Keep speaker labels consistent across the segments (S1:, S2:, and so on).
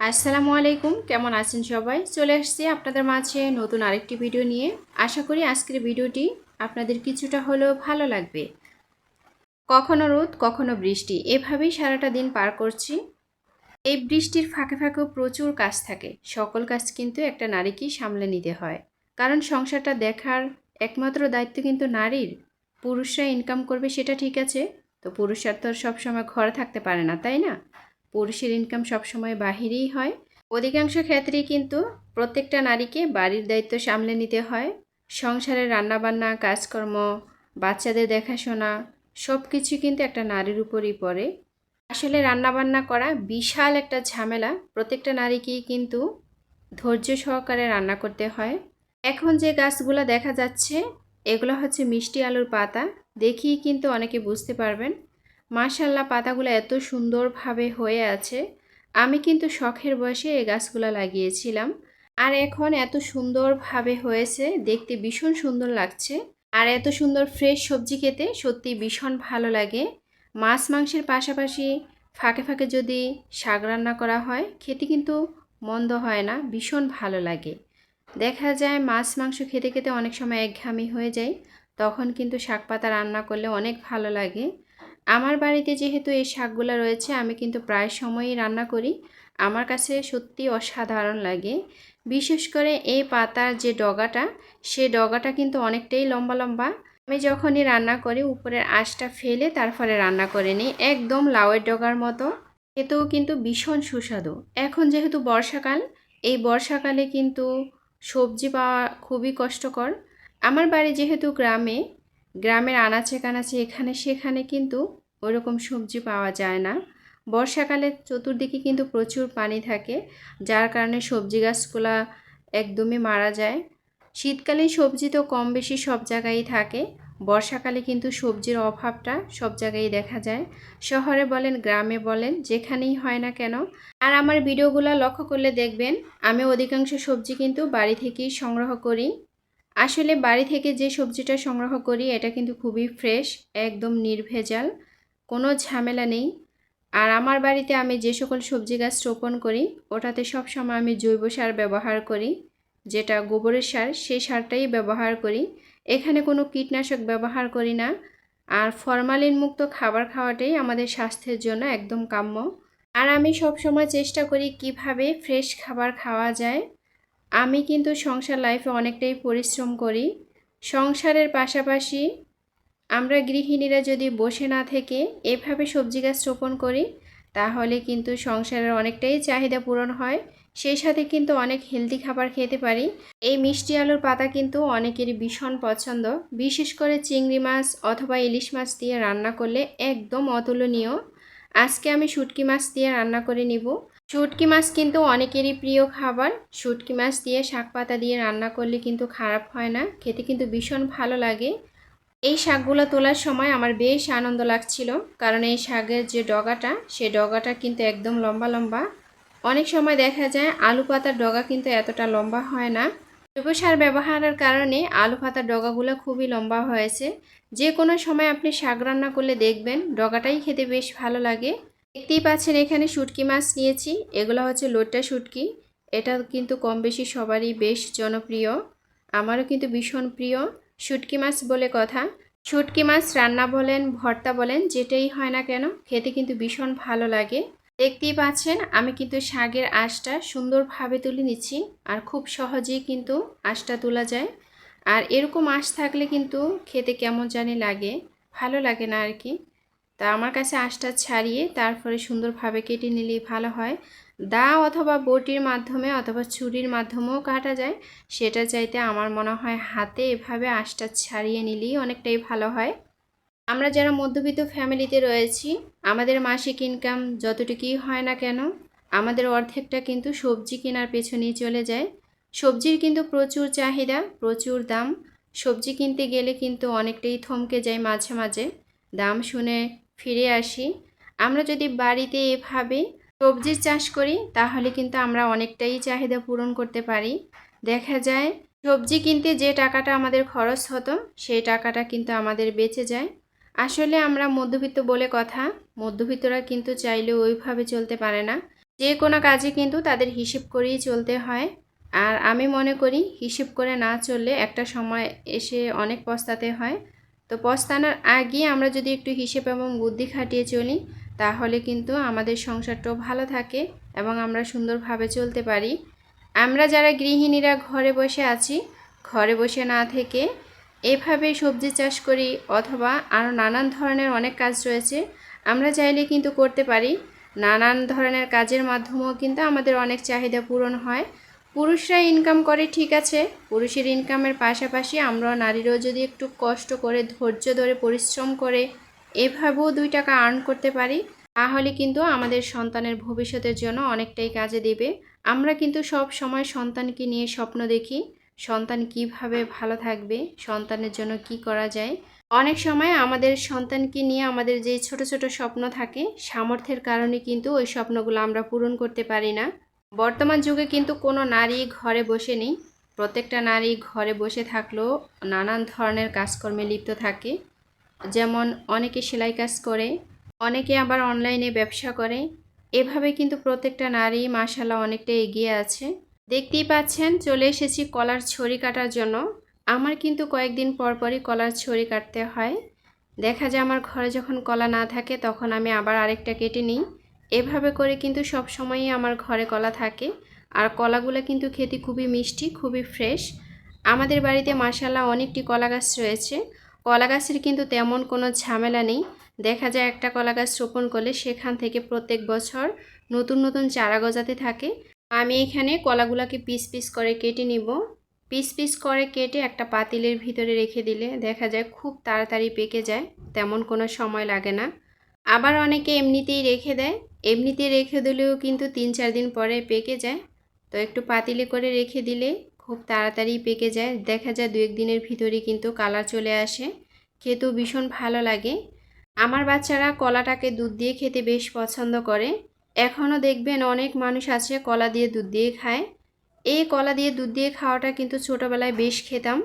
S1: আসসালামু আলাইকুম, কেমন আছেন সবাই? চলে আসছি আপনাদের মাঝে নতুন আরেকটি ভিডিও নিয়ে। আশা করি আজকের ভিডিওটি আপনাদের কিছুটা হলেও ভালো লাগবে। কখনো রোদ, কখনো বৃষ্টি, এভাবেই সারাটা দিন পার করছি। এই বৃষ্টির ফাঁকে ফাঁকেও প্রচুর কাজ থাকে। সকল কাজ কিন্তু একটা নারীকেই সামলে নিতে হয়। কারণ সংসারটা দেখার একমাত্র দায়িত্ব কিন্তু নারীর। পুরুষরা ইনকাম করবে সেটা ঠিক আছে, তো পুরুষরা তো সবসময় ঘরে থাকতে পারে না, তাই না? পুরুষের ইনকাম সবসময় বাহিরেই হয়। অধিকাংশ ক্ষেত্রেই কিন্তু প্রত্যেকটা নারীকে বাড়ির দায়িত্ব সামলে নিতে হয়। সংসারের রান্নাবান্না, কাজকর্ম, বাচ্চাদের দেখাশোনা সব কিছু কিন্তু একটা নারীর উপরই পড়ে। আসলে রান্নাবান্না করা বিশাল একটা ঝামেলা। প্রত্যেকটা নারীকেই কিন্তু ধৈর্য সহকারে রান্না করতে হয়। এখন যে গাছগুলো দেখা যাচ্ছে, এগুলো হচ্ছে মিষ্টি আলুর পাতা। দেখেই কিন্তু অনেকে বুঝতে পারবেন মাশাল্লাহ পাতাগুলো এত সুন্দরভাবে হয়ে আছে। আমি কিন্তু শখের বয়সে এই গাছগুলো লাগিয়েছিলাম। আর এখন এত সুন্দরভাবে হয়েছে, দেখতে ভীষণ সুন্দর লাগছে। আর এত সুন্দর ফ্রেশ সবজি খেতে সত্যি ভীষণ ভালো লাগে। মাছ মাংসের পাশাপাশি ফাঁকে ফাঁকে যদি শাক রান্না করা হয়, খেতে কিন্তু মন্দ হয় না, ভীষণ ভালো লাগে। দেখা যায় মাছ মাংস খেতে খেতে অনেক সময় একঘামি হয়ে যায়, তখন কিন্তু শাক পাতা রান্না করলে অনেক ভালো লাগে। আমার বাড়িতে যেহেতু এই শাকগুলো রয়েছে, আমি কিন্তু প্রায় সময়ই রান্না করি। আমার কাছে সত্যি অসাধারণ লাগে। বিশেষ করে এই পাতার যে ডগাটা, সে ডগাটা কিন্তু অনেকটাই লম্বা লম্বা। আমি যখনই রান্না করি, উপরের আঁশটা ফেলে তারপরে রান্না করে নিই, একদম লাউয়ের ডগার মতো। এতেও কিন্তু ভীষণ সুস্বাদু। এখন যেহেতু বর্ষাকাল, এই বর্ষাকালে কিন্তু সবজি পাওয়া খুবই কষ্টকর। আমার বাড়ি যেহেতু গ্রামে গ্রামের আনাচে কানাচে এখানে সেখানে কিন্তু ওরকম সবজি পাওয়া যায় না। বর্ষাকালে চতুর্দিকে কিন্তু প্রচুর পানি থাকে, যার কারণে সবজি গাছগুলা একদমই মারা যায়। শীতকালীন সবজি তো কম বেশি সব জায়গায়ই থাকে, বর্ষাকালে কিন্তু সবজির অভাবটা সব জায়গায় দেখা যায়। শহরে বলেন, গ্রামে বলেন, যেখানেই হয় না কেন। আর আমার ভিডিওগুলো লক্ষ্য করলে দেখবেন, আমি অধিকাংশ সবজি কিন্তু বাড়ি থেকেই সংগ্রহ করি। আসলে বাড়ি থেকে যে সবজিটা সংগ্রহ করি, এটা কিন্তু খুবই ফ্রেশ একদম নির্ভেজাল, কোনো ঝামেলা নেই। আর আমার বাড়িতে আমি যে সকল সবজি গাছ রোপণ করি, ওটাতে সবসময় আমি জৈব সার ব্যবহার করি, যেটা গোবরের সার, সেই সারটাই ব্যবহার করি। এখানে কোনো কীটনাশক ব্যবহার করি না। আর ফরমালিন মুক্ত খাবার খাওয়াটাই আমাদের স্বাস্থ্যের জন্য একদম কাম্য। আর আমি সব সময় চেষ্টা করি কীভাবে ফ্রেশ খাবার খাওয়া যায়। আমি কিন্তু সংসার লাইফে অনেকটাই পরিশ্রম করি। সংসারের পাশাপাশি আমরা গৃহিণীরা যদি বসে না থেকে এভাবে সবজি গাছ রোপণ করি, তাহলে কিন্তু সংসারের অনেকটাই চাহিদা পূরণ হয়। সেই সাথে কিন্তু অনেক হেলদি খাবার খেতে পারি। এই মিষ্টি আলুর পাতা কিন্তু অনেকেরই ভীষণ পছন্দ। বিশেষ করে চিংড়ি মাছ অথবা ইলিশ মাছ দিয়ে রান্না করলে একদম অতুলনীয়। আজকে আমি শুটকি মাছ দিয়ে রান্না করে নিব। শুটকি মাছ কিন্তু অনেকেরই প্রিয় খাবার। শুটকি মাছ দিয়ে শাক পাতা দিয়ে রান্না করলে কিন্তু খারাপ হয় না, খেতে কিন্তু ভীষণ ভালো লাগে। এই শাকগুলো তোলার সময় আমার বেশ আনন্দ লাগছিল, কারণ এই শাকের যে ডগাটা সে ডগাটা কিন্তু একদম লম্বা লম্বা। অনেক সময় দেখা যায় আলু পাতার ডগা কিন্তু এতটা লম্বা হয় না। জৈব সার ব্যবহারের কারণে আলু পাতার ডগাগুলো খুবই লম্বা হয়েছে। যে কোনো সময় আপনি শাক রান্না করলে দেখবেন ডগাটাই খেতে বেশ ভালো লাগে। দেখতেই পাচ্ছেন, এখানে শুটকি মাছ নিয়েছি। এগুলো হচ্ছে লোট্টা শুটকি। এটা কিন্তু কম বেশি সবারই বেশ জনপ্রিয়। আমারও কিন্তু ভীষণ প্রিয় শুটকি মাছ বলে কথা। শুটকি মাছ রান্না বলেন, ভর্তা বলেন, যেটাই হয় না কেন, খেতে কিন্তু ভীষণ ভালো লাগে। দেখতেই পাচ্ছেন, আমি কিন্তু শাকের আঁশটা সুন্দরভাবে তুলে নিচ্ছি আর খুব সহজেই কিন্তু আঁশটা তোলা যায়। আর এরকম আঁশ থাকলে কিন্তু খেতে কেমন জানি লাগে, ভালো লাগে না আর কি। তা আমার কাছে আঁশটা ছাড়িয়ে তারপরে সুন্দরভাবে কেটে নিলেই ভালো হয়। দা অথবা বটির মাধ্যমে অথবা ছুরির মাধ্যমেও কাটা যায়। সেটা চাইতে আমার মনে হয় হাতে এভাবে আঁশটা ছাড়িয়ে নিলেই অনেকটাই ভালো হয়। আমরা যারা মধ্যবিত্ত ফ্যামিলিতে রয়েছি, আমাদের মাসিক ইনকাম যতটুকুই হয় না কেন, আমাদের অর্ধেকটা কিন্তু সবজি কেনার পেছনেই চলে যায়। সবজির কিন্তু প্রচুর চাহিদা, প্রচুর দাম। সবজি কিনতে গেলে কিন্তু অনেকটাই থমকে যায় মাঝে মাঝে। দাম শুনে ফিরে আসি। আমরা যদি বাড়িতে এভাবে সবজির চাষ করি, তাহলে কিন্তু আমরা অনেকটাই চাহিদা পূরণ করতে পারি। দেখা যায়, সবজি কিনতে যে টাকাটা আমাদের খরচ হতো, সেই টাকাটা কিন্তু আমাদের বেঁচে যায়। আসলে আমরা মধ্যবিত্ত বলে কথা, মধ্যবিত্তরা কিন্তু চাইলে ওইভাবে চলতে পারে না। যে কোনো কাজে কিন্তু তাদের হিসেব করেই চলতে হয়। আর আমি মনে করি, হিসেব করে না চললে একটা সময় এসে অনেক পস্তাতে হয়। তো পস্তানোর আগে আমরা যদি একটু হিসেব এবং বুদ্ধি খাটিয়ে চলি, তাহলে কিন্তু আমাদের সংসারটাও ভালো থাকে এবং আমরা সুন্দরভাবে চলতে পারি। আমরা যারা গৃহিণীরা ঘরে বসে আছি, ঘরে বসে না থেকে এভাবে সবজি চাষ করি অথবা আরও নানান ধরনের অনেক কাজ রয়েছে, আমরা চাইলে কিন্তু করতে পারি। নানান ধরনের কাজের মাধ্যমেও কিন্তু আমাদের অনেক চাহিদা পূরণ হয়। পুরুষরা ইনকাম করে, ঠিক আছে। পুরুষের ইনকামের পাশাপাশি আমরা নারীরাও যদি একটু কষ্ট করে, ধৈর্য ধরে, পরিশ্রম করে এভাবেও দুই টাকা আর্ন করতে পারি, তাহলে কিন্তু আমাদের সন্তানের ভবিষ্যতের জন্য অনেকটাই কাজে দেবে। আমরা কিন্তু সব সময় সন্তানকে নিয়ে স্বপ্ন দেখি, সন্তান কীভাবে ভালো থাকবে, সন্তানের জন্য কি করা যায়। অনেক সময় আমাদের সন্তানকে নিয়ে আমাদের যে ছোট ছোট স্বপ্ন থাকে, সামর্থ্যের কারণে কিন্তু ওই স্বপ্নগুলো আমরা পূরণ করতে পারি না। বর্তমান যুগে কিন্তু কোনো নারী ঘরে বসে নেই প্রত্যেকটা নারী ঘরে বসে থাকলেও নানান ধরনের কাজকর্মে লিপ্ত থাকে। যেমন অনেকে সেলাই কাজ করে, অনেকে আবার অনলাইনে ব্যবসা করে। এভাবে কিন্তু প্রত্যেকটা নারী মাসাল্লাহ অনেকটা এগিয়ে আছে। দেখতেই পাচ্ছেন, চলে এসেছি কলার ছড়ি কাটার জন্য। আমার কিন্তু কয়েকদিন পর পরই কলার ছড়ি কাটতে হয়। দেখা যায় আমার ঘরে যখন কলা না থাকে, তখন আমি আবার আরেকটা কেটে নিই। এভাবে করে কিন্তু সব সময়ই আমার ঘরে কলা থাকে। আর কলাগুলো কিন্তু খেতে খুবই মিষ্টি, খুবই ফ্রেশ আমাদের বাড়িতে মাসাল্লাহ অনেকটি কলা গাছ রয়েছে। কলা গাছের কিন্তু তেমন কোনো ঝামেলা নেই। দেখা যায় একটা কলা গাছ রোপণ করলে সেখান থেকে প্রত্যেক বছর নতুন নতুন চারা গজাতে থাকে। আমি এখানে কলাগুলোকে পিস পিস করে কেটে নিব। পিস পিস করে কেটে একটা পাতিলের ভিতরে রেখে দিলে দেখা যায় খুব তাড়াতাড়ি পেকে যায়, তেমন কোনো সময় লাগে না। আবার অনেকে এমনিতেই রেখে দেয়। এমনিতে রেখে দিলেও কিন্তু তিন চার দিন পরে পেকে যায়। তো একটু পাতিলে করে রেখে দিলে খুব তাড়াতাড়ি পেকে যায়। দেখা যায় দু একদিনের ভিতরেই কিন্তু কালার চলে আসে। খেতেও ভীষণ ভালো লাগে। আমার বাচ্চারা কলাটাকে দুধ দিয়ে খেতে বেশ পছন্দ করে। এখনও দেখবেন অনেক মানুষ আছে কলা দিয়ে দুধ দিয়ে খায়। এই কলা দিয়ে দুধ দিয়ে খাওয়াটা কিন্তু ছোটোবেলায় বেশ খেতাম।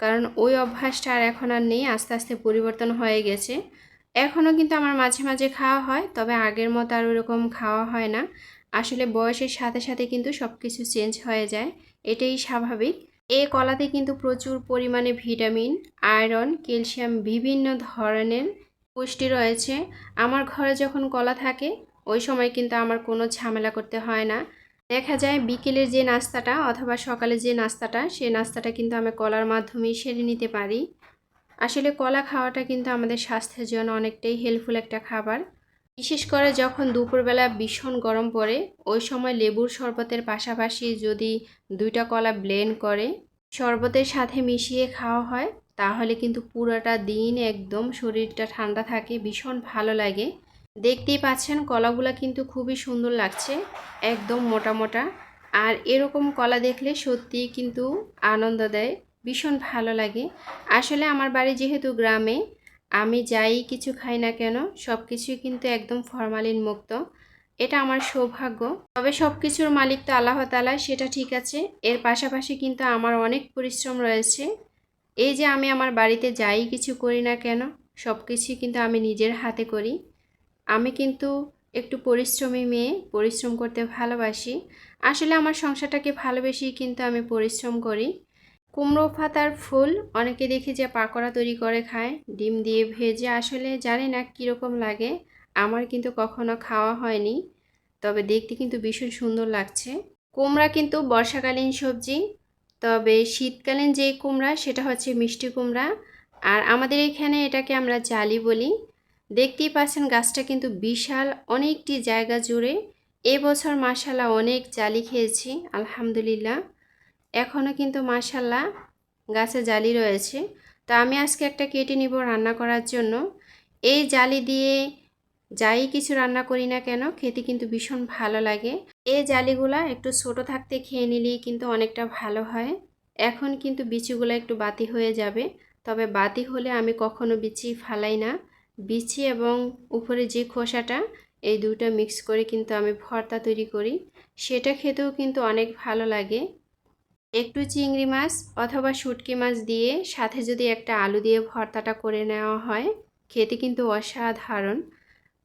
S1: কারণ ওই অভ্যাসটা আর এখন আর নেই, আস্তে আস্তে পরিবর্তন হয়ে গেছে। এখনও কিন্তু আমার মাঝে মাঝে খাওয়া হয়, তবে আগের মতো আর ওরকম খাওয়া হয় না। আসলে বয়সের সাথে সাথে কিন্তু সব কিছু চেঞ্জ হয়ে যায়, এটাই স্বাভাবিক। এই কলাতে কিন্তু প্রচুর পরিমাণে ভিটামিন, আয়রন, ক্যালসিয়াম বিভিন্ন ধরনের পুষ্টি রয়েছে। আমার ঘরে যখন কলা থাকে, ওই সময় কিন্তু আমার কোনো ঝামেলা করতে হয় না। দেখা যায় বিকেলের যে নাস্তাটা অথবা সকালে যে নাস্তাটা সেই নাস্তাটা কিন্তু আমি কলার মাধ্যমেই সেরে নিতে পারি। আসলে কলা খাওয়াটা কিন্তু আমাদের স্বাস্থ্যের জন্য অনেকটাই হেল্পফুল একটা খাবার। বিশেষ করে যখন দুপুরবেলা ভীষণ গরম পড়ে, ওই সময় লেবুর শরবতের পাশাপাশি যদি দুইটা কলা ব্লেন্ড করে, শরবতের সাথে মিশিয়ে খাওয়া হয়, তাহলে কিন্তু পুরোটা দিন একদম শরীরটা ঠান্ডা থাকে, ভীষণ ভালো লাগে। দেখতেই পাচ্ছেন কলাগুলো কিন্তু খুবই সুন্দর লাগছে, একদম মোটা মোটা। আর এরকম কলা দেখলে সত্যিই কিন্তু আনন্দ দেয়। ভীষণ ভালো লাগে। আসলে আমার বাড়ি যেহেতু গ্রামে, আমি যাই কিছু খাই না কেন সব কিছুই কিন্তু একদম ফরমালিন মুক্ত। এটা আমার সৌভাগ্য। তবে সব কিছুর মালিক তো আল্লাহ তালা সেটা ঠিক আছে। এর পাশাপাশি কিন্তু আমার অনেক পরিশ্রম রয়েছে। এই যে আমি আমার বাড়িতে যাই কিছু করি না কেন সব কিছুই কিন্তু আমি নিজের হাতে করি। আমি কিন্তু একটু পরিশ্রমী মেয়ে, পরিশ্রম করতে ভালোবাসি। আসলে আমার সংসারটাকে ভালোবেসেই কিন্তু আমি পরিশ্রম করি। কুমড়ো পাতার ফুল, অনেকে দেখি যে পাকোড়া তৈরি করে খায়, ডিম দিয়ে ভেজে। আসলে জানি না কীরকম লাগে, আমার কিন্তু কখনো খাওয়া হয়নি, তবে দেখতে কিন্তু ভীষণ সুন্দর লাগছে। কুমড়া কিন্তু বর্ষাকালীন সবজি, তবে শীতকালীন যে কুমড়া, সেটা হচ্ছে মিষ্টি কুমড়া। আর আমাদের এখানে এটাকে আমরা জালি বলি। দেখতেই পাচ্ছেন গাছটা কিন্তু বিশাল, অনেকটি জায়গা জুড়ে। এবছর মাসাল্লাহ অনেক জালি খেয়েছি, আলহামদুলিল্লাহ। এখনও কিন্তু মাসাল্লাহ গাছে জালি রয়েছে। তো আমি আজকে একটা কেটে নিব রান্না করার জন্য। এই জালি দিয়ে যাই কিছু রান্না করি না কেন, খেতে কিন্তু ভীষণ ভালো লাগে। এই জালিগুলা একটু ছোট থাকতে খেয়ে নিলেই কিন্তু অনেকটা ভালো হয়। এখন কিন্তু বিচিগুলো একটু বাতি হয়ে যাবে। তবে বাতি হলে আমি কখনো বিচি ফালাই না। বিচি এবং উপরে যে খোসাটা, এই দুটো মিক্স করে কিন্তু আমি ভর্তা তৈরি করি। সেটা খেতেও কিন্তু অনেক ভালো লাগে। একটু চিংড়ি মাছ অথবা শুটকি মাছ দিয়ে সাথে যদি একটা আলু দিয়ে ভর্তাটা করে নেওয়া হয়, খেতে কিন্তু অসাধারণ।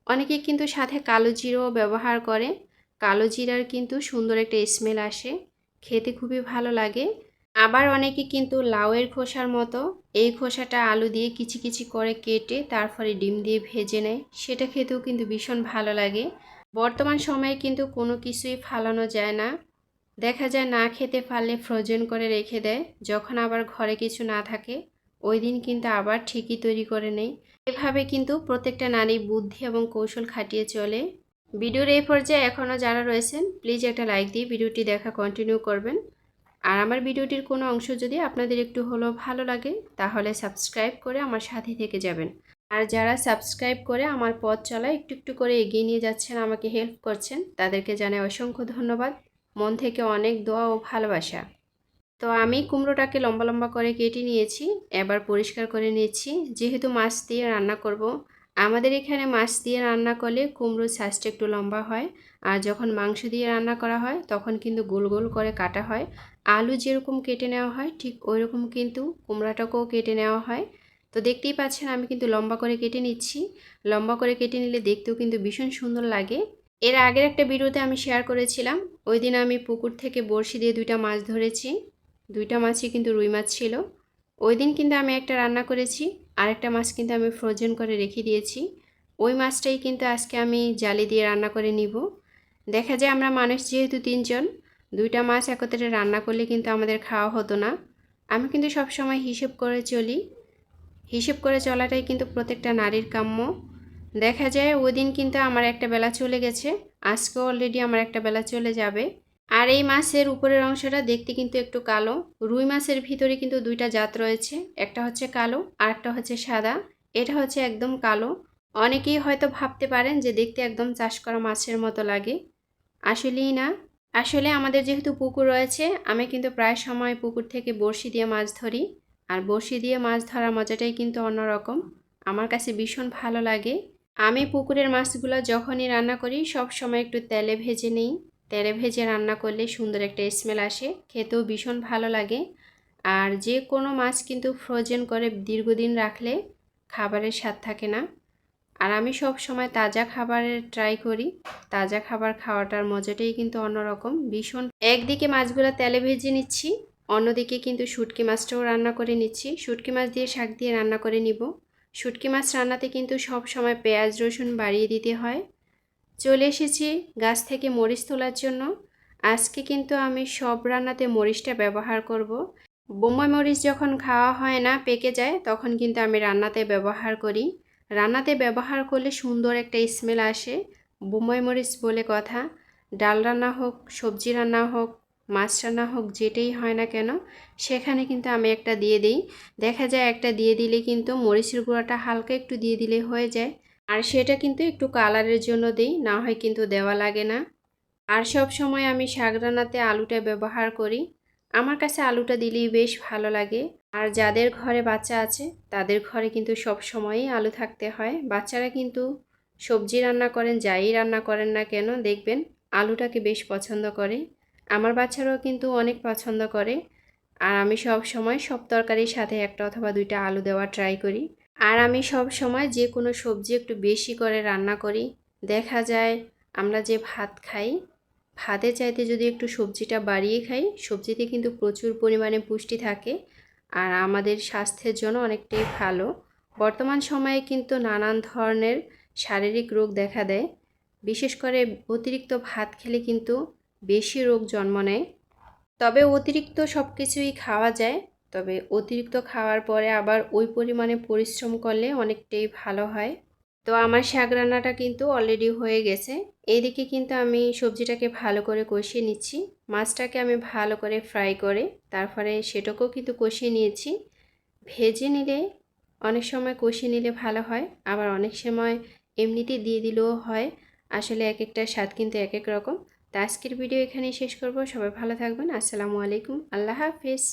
S1: অনেকে কিন্তু সাথে কালো জিরো ব্যবহার করে। কালো জিরার কিন্তু সুন্দর একটা স্মেল আসে, খেতে খুবই ভালো লাগে। আবার অনেকে কিন্তু লাউয়ের খোসার মতো এই খোসাটা আলু দিয়ে কিচি কিচি করে কেটে তারপরে ডিম দিয়ে ভেজে নেয়, সেটা খেতেও কিন্তু ভীষণ ভালো লাগে। বর্তমান সময়ে কিন্তু কোনো কিছুই ফালানো যায় না। দেখা যায় না খেতে পারলে ফ্রোজেন করে রেখে দেয়। যখন আবার ঘরে কিছু না থাকে, ওই দিন কিন্তু আবার ঠিকই তৈরি করে নেই এভাবে কিন্তু প্রত্যেকটা নারী বুদ্ধি এবং কৌশল খাটিয়ে চলে। ভিডিওর এই পর্যায়ে এখনও যারা রয়েছেন প্লিজ একটা লাইক দিয়ে ভিডিওটি দেখা কন্টিনিউ করবেন। আর আমার ভিডিওটির কোনো অংশ যদি আপনাদের একটু হলেও ভালো লাগে, তাহলে সাবস্ক্রাইব করে আমার সাথে থেকে যাবেন। আর যারা সাবস্ক্রাইব করে আমার পথ চলা একটু একটু করে এগিয়ে নিয়ে যাচ্ছেন, আমাকে হেল্প করছেন, তাদেরকে জানাই অসংখ্য ধন্যবাদ। মন থেকে অনেক দোয়া ও ভালোবাসা। তো আমি কুমড়োটাকে লম্বা লম্বা করে কেটে নিয়েছি, এবার পরিষ্কার করে নিয়েছি যেহেতু মাছ দিয়ে রান্না করব। আমাদের এখানে মাছ দিয়ে রান্না করলে কুমড়োর সাইজটা একটু লম্বা হয়। আর যখন মাংস দিয়ে রান্না করা হয়, তখন কিন্তু গোল গোল করে কাটা হয়। আলু যেরকম কেটে নেওয়া হয়, ঠিক ওই রকম কিন্তু কুমড়াটাকেও কেটে নেওয়া হয়। তো দেখতেই পাচ্ছেন, আমি কিন্তু লম্বা করে কেটে নিচ্ছি। লম্বা করে কেটে নিলে দেখতেও কিন্তু ভীষণ সুন্দর লাগে। এর আগের একটা ভিডিওতে আমি শেয়ার করেছিলাম। ওই দিন আমি পুকুর থেকে বড়শি দিয়ে দুইটা মাছ ধরেছি। দুইটা মাছই কিন্তু রুই মাছ ছিল। ওই দিন কিন্তু আমি একটা রান্না করেছি। আরেকটা মাছ কিন্তু আমি ফ্রোজেন করে রেখে দিয়েছি। ওই মাছটাই কিন্তু আজকে আমি জালি দিয়ে রান্না করে নিব। দেখা যায় আমরা মানুষ যেহেতু তিনজন, দুইটা মাছ একত্রে রান্না করলে কিন্তু আমাদের খাওয়া হতো না। আমি কিন্তু সব সময় হিসেব করে চলি। হিসেব করে চলাটাই কিন্তু প্রত্যেকটা নারীর কাম্য। দেখা যায় ওই দিন কিন্তু আমার একটা বেলা চলে গেছে। আজকেও অলরেডি আমার একটা বেলা চলে যাবে। আর এই মাছের উপরের অংশটা দেখতে কিন্তু একটু কালো। রুই মাছের ভিতরে কিন্তু দুইটা জাত রয়েছে। একটা হচ্ছে কালো আর একটা হচ্ছে সাদা। এটা হচ্ছে একদম কালো। অনেকেই হয়তো ভাবতে পারেন যে দেখতে একদম চাষ করা মাছের মতো লাগে। আসলেই না। আসলে আমাদের যেহেতু পুকুর রয়েছে, আমি কিন্তু প্রায় সময় পুকুর থেকে বড়শি দিয়ে মাছ ধরি। আর বড়শি দিয়ে মাছ ধরার মজাটাই কিন্তু অন্যরকম। আমার কাছে ভীষণ ভালো লাগে। আমি পুকুরের মাছগুলো যখনই রান্না করি, সব সময় একটু তেলে ভেজে নিই। তেলে ভেজে রান্না করলে সুন্দর একটা স্মেল আসে, খেতেও ভীষণ ভালো লাগে। আর যে কোনো মাছ কিন্তু ফ্রোজেন করে দীর্ঘদিন রাখলে খাবারের স্বাদ থাকে না। আর আমি সব সময় তাজা খাবারের ট্রাই করি। তাজা খাবার খাওয়াটার মজাটাই কিন্তু অন্যরকম। ভীষণ একদিকে মাছগুলো তেলে ভেজে নিচ্ছি, অন্যদিকে কিন্তু শুটকি মাছটাও রান্না করে নিচ্ছি। শুটকি মাছ দিয়ে শাক দিয়ে রান্না করে নিব। শুটকি মাছ রান্নাতে কিন্তু সব সময় পেঁয়াজ, রসুন বাড়িয়ে দিতে হয়। চলে এসেছি গাছ থেকে মরিচ তোলার জন্য। আজকে কিন্তু আমি সব রান্নাতে মরিচটা ব্যবহার করব। বোম্বাই মরিচ যখন খাওয়া হয় না, পেকে যায়, তখন কিন্তু আমি রান্নাতে ব্যবহার করি। রান্নাতে ব্যবহার করলে সুন্দর একটা স্মেল আসে। বোম্বাই মরিচ বলে কথা। ডাল রান্না হোক, সবজি রান্না হোক মাছ রান্না হোক যেটাই হয় না কেন, সেখানে কিন্তু আমি একটা দিয়ে দিই। দেখা যায় একটা দিয়ে দিলে কিন্তু মরিচের গুঁড়াটা হালকা একটু দিয়ে দিলে হয়ে যায়। আর সেটা কিন্তু একটু কালারের জন্য দিই, না হয় কিন্তু দেওয়া লাগে না। আর সব সময় আমি শাক রান্নাতে আলুটা ব্যবহার করি। আমার কাছে আলুটা দিলেই বেশ ভালো লাগে। আর যাদের ঘরে বাচ্চা আছে, তাদের ঘরে কিন্তু সব সময়ই আলু থাকতে হয়। বাচ্চারা কিন্তু সবজি রান্না করেন, যাই রান্না করেন না কেন, দেখবেন আলুটাকে বেশ পছন্দ করে। আমার বাচ্চারাও কিন্তু অনেক পছন্দ করে। আর আমি সব সময় সব তরকারির সাথে একটা অথবা দুইটা আলু দেওয়া ট্রাই করি। আর আমি সব সময় যে কোনো সবজি একটু বেশি করে রান্না করি। দেখা যায় আমরা যে ভাত খাই ভাতের চাইতে যদি একটু সবজিটা বাড়িয়ে খাই, সবজিতে কিন্তু প্রচুর পরিমাণে পুষ্টি থাকে আর আমাদের স্বাস্থ্যের জন্য অনেকটাই ভালো। বর্তমান সময়ে কিন্তু নানান ধরনের শারীরিক রোগ দেখা দেয়। বিশেষ করে অতিরিক্ত ভাত খেলে কিন্তু বেশি রোগ জন্ম নেয়। তবে অতিরিক্ত সব কিছুই খাওয়া যায়। তবে অতিরিক্ত খাওয়ার পরে আবার ওই পরিমাণে পরিশ্রম করলে অনেকটাই ভালো হয়। তো আমার শাক রান্নাটা কিন্তু অলরেডি হয়ে গেছে। এইদিকে কিন্তু আমি সবজিটাকে ভালো করে কষিয়ে নিচ্ছি। মাছটাকে আমি ভালো করে ফ্রাই করে তারপরে সেটাকেও কিন্তু কষিয়ে নিয়েছি। ভেজে নিলে অনেক সময় কষিয়ে নিলে ভালো হয়, আবার অনেক সময় এমনিতে দিয়ে দিলেও হয়। আসলে এক একটা স্বাদ কিন্তু এক এক রকম। তো আজকের ভিডিও এখানেই শেষ করব। সবাই ভালো থাকবেন। আসসালামু আলাইকুম। আল্লাহ হাফিজ।